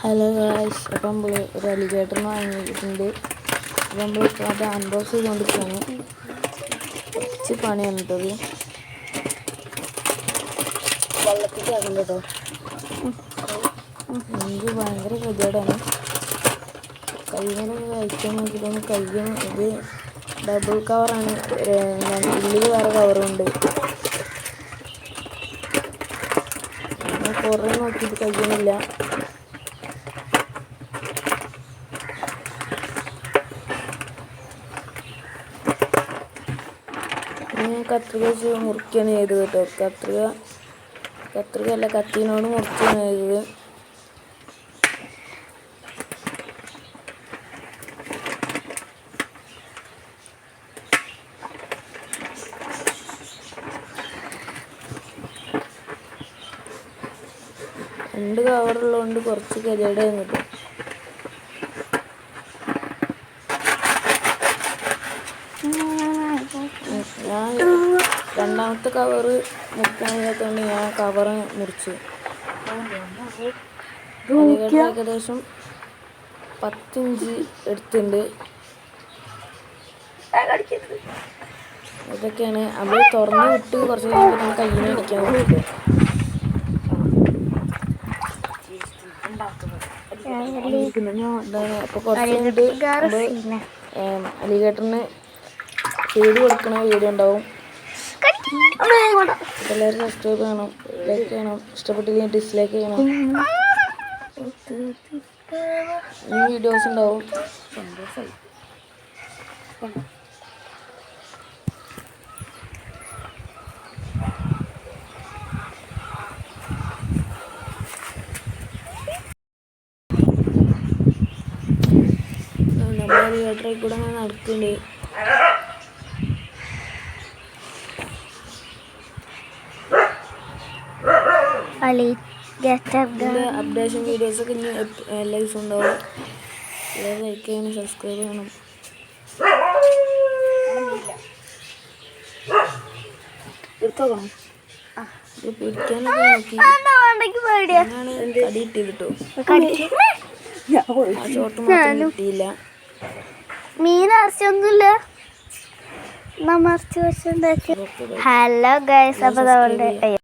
Hello guys അപ്പം നമ്മൾ ഒരു അലിഗേറ്റർ വാങ്ങിയിട്ടുണ്ട്. അപ്പം നമ്മൾ അത് അൺബോക്സ് ചെയ്തുകൊണ്ടിരിക്കുകയാണ് കുറച്ച് പണിയാണ് കേട്ടത് വെള്ളത്തിൽ ആകും കേട്ടോ. എനിക്ക് ഭയങ്കര ഗതികേടാണ്. കയ്യിനൊക്കെ കഴിക്കാൻ നോക്കിയിട്ടാണ് കയ്യും ഇത് ഡബിൾ കവറാണ് ഉള്ളിൽ വേറെ കവറുണ്ട് കുറേ നോക്കിയിട്ട് കഴിയുന്നില്ല ഞാൻ കത്രിക വെച്ച് മുറിക്കുകയാണ് ചെയ്തത് കേട്ടോ. കത്രിക കത്രിക അല്ല കത്തിനോട് മുറിക്കുകയാണ് ചെയ്തത്. രണ്ട് കവറുള്ളതുകൊണ്ട് കുറച്ച് ഗതികേടായിരുന്നു കേട്ടോ ഞാൻ രണ്ടാമത്തെ കവറ് മുറിക്കാൻ കഴിയാത്തതുകൊണ്ട് ഞാൻ കവറ് മുറിച്ചു. ഏകദേശം പത്തിഞ്ച് എടുത്തിട്ടുണ്ട്. ഇതൊക്കെയാണ് അത് തുറന്ന് വിട്ട് കുറച്ച് കഴിയുമ്പോൾ നമുക്ക് കയ്യിന് അടിക്കാൻ പറ്റും. അപ്പോൾ കുറച്ച് കഴിഞ്ഞിട്ട് അലിഗേറ്ററിന് ചെയ്ത് കൊടുക്കണ വീഡിയോ ഉണ്ടാവും. എല്ലാവരും സബ്സ്ക്രൈബ് ചെയ്യണം ലൈക്ക് ചെയ്യണം ഇഷ്ടപ്പെട്ടില്ലെങ്കിൽ ഡിസ്ലൈക്ക് ചെയ്യണം. ഈ വീഡിയോസ് ഉണ്ടാവും. സന്തോഷമായി നമ്മൾ അലിഗേറ്ററിൽ കൂടെ അങ്ങനെ നടക്കുന്നുണ്ട് ഗെറ്റ് അപ്ഡേഷൻ വീഡിയോസൊക്കെ ഇനി എപ്പ- എല്ലാ ദിവസവും ഉണ്ടാവും. ലൈക്ക് ചെയ്യണം സബ്സ്ക്രൈബ് ചെയ്യണം. എടുത്തോക്കണം? ഇത് പിടിക്കാനൊക്കെ നോക്കി. ചോട്ട് മാത്രം കിട്ടിയില്ല. മീൻ നമ്മ വെച്ചുണ്ടാക്കി ഹലോ ഗൈസ് അപ്പൊ നമ്മളുടെ